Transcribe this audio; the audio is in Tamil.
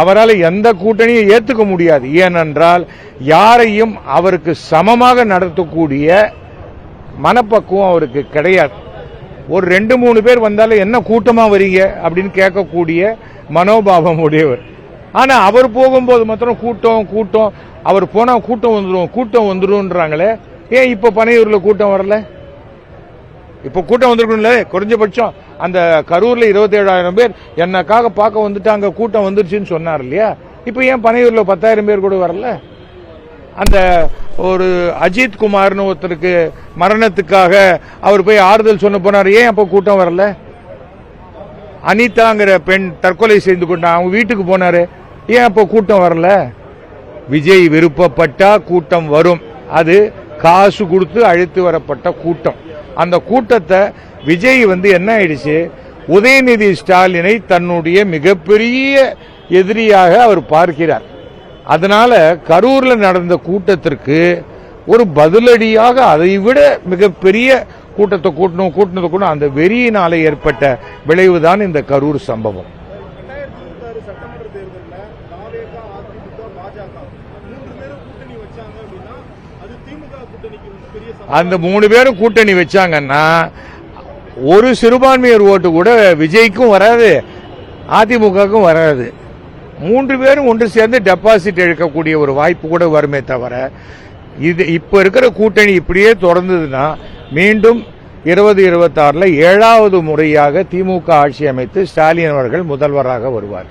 அவரால் எந்த கூட்டணியும் ஏற்றுக்க முடியாது. ஏனென்றால் யாரையும் அவருக்கு சமமாக நடத்தக்கூடிய மனப்பக்குவம் அவருக்கு கிடையாது. ஒரு ரெண்டு மூணு பேர் வந்தாலும் என்ன கூட்டமாக வரீங்க? அப்படின்னு கேட்கக்கூடிய மனோபாவம் உடையவர். ஆனால் அவர் போகும்போது மாத்திரம் கூட்டம் கூட்டம் அவர் போனால் கூட்டம் வந்துடும் கூட்டம் வந்துடும்ன்றாங்களே ஏன் இப்போ பனையூரில் கூட்டம் வரல? இப்போ கூட்டம் வந்திருக்கும்ல குறைஞ்சபட்சம் அந்த கரூர்ல இருபத்தேழாயிரம் பேர் என்னக்காக பார்க்க வந்துட்டாங்க கூட்டம் வந்துருச்சுன்னு சொன்னார் இல்லையா? இப்போ ஏன் பனையூர்ல பத்தாயிரம் பேர் கூட வரல? அந்த ஒரு அஜித் குமார்னு ஒருத்தருக்கு மரணத்துக்காக அவர் போய் ஆறுதல் சொன்ன போனார் ஏன் அப்போ கூட்டம் வரல? அனிதாங்கிற பெண் தற்கொலை செய்து கொண்டா அவங்க வீட்டுக்கு போனாரு ஏன் அப்போ கூட்டம் வரல? விஜய் விருப்பப்பட்டா கூட்டம் வரும். அது காசு கொடுத்து அழைத்து வரப்பட்ட கூட்டம். அந்த கூட்டத்தை விஜய் வந்து என்ன ஆயிடுச்சு? உதயநிதி ஸ்டாலினை தன்னுடைய மிகப்பெரிய எதிரியாக அவர் பார்க்கிறார். அதனால கரூர்ல நடந்த கூட்டத்திற்கு ஒரு பதிலடியாக அதை விட மிகப்பெரிய கூட்டத்தை கூட்டணும் கூட்டணத்தை கூட்டணும் அந்த வெறியினால ஏற்பட்ட விளைவுதான் இந்த கரூர் சம்பவம். அந்த மூணு பேரும் கூட்டணி வச்சாங்கன்னா ஒரு சிறுபான்மையர் ஓட்டு கூட விஜய்க்கும் வராது அதிமுகவுக்கும் வராது. மூன்று பேரும் ஒன்று சேர்ந்து டெபாசிட் இழக்கக்கூடிய ஒரு வாய்ப்பு கூட வருமே தவிர இது இப்போ இருக்கிற கூட்டணி இப்படியே தொடர்ந்ததுன்னா மீண்டும் இருபது இருபத்தாறுல ஏழாவது முறையாக திமுக ஆட்சி அமைத்து ஸ்டாலின் அவர்கள் முதல்வராக வருவார்.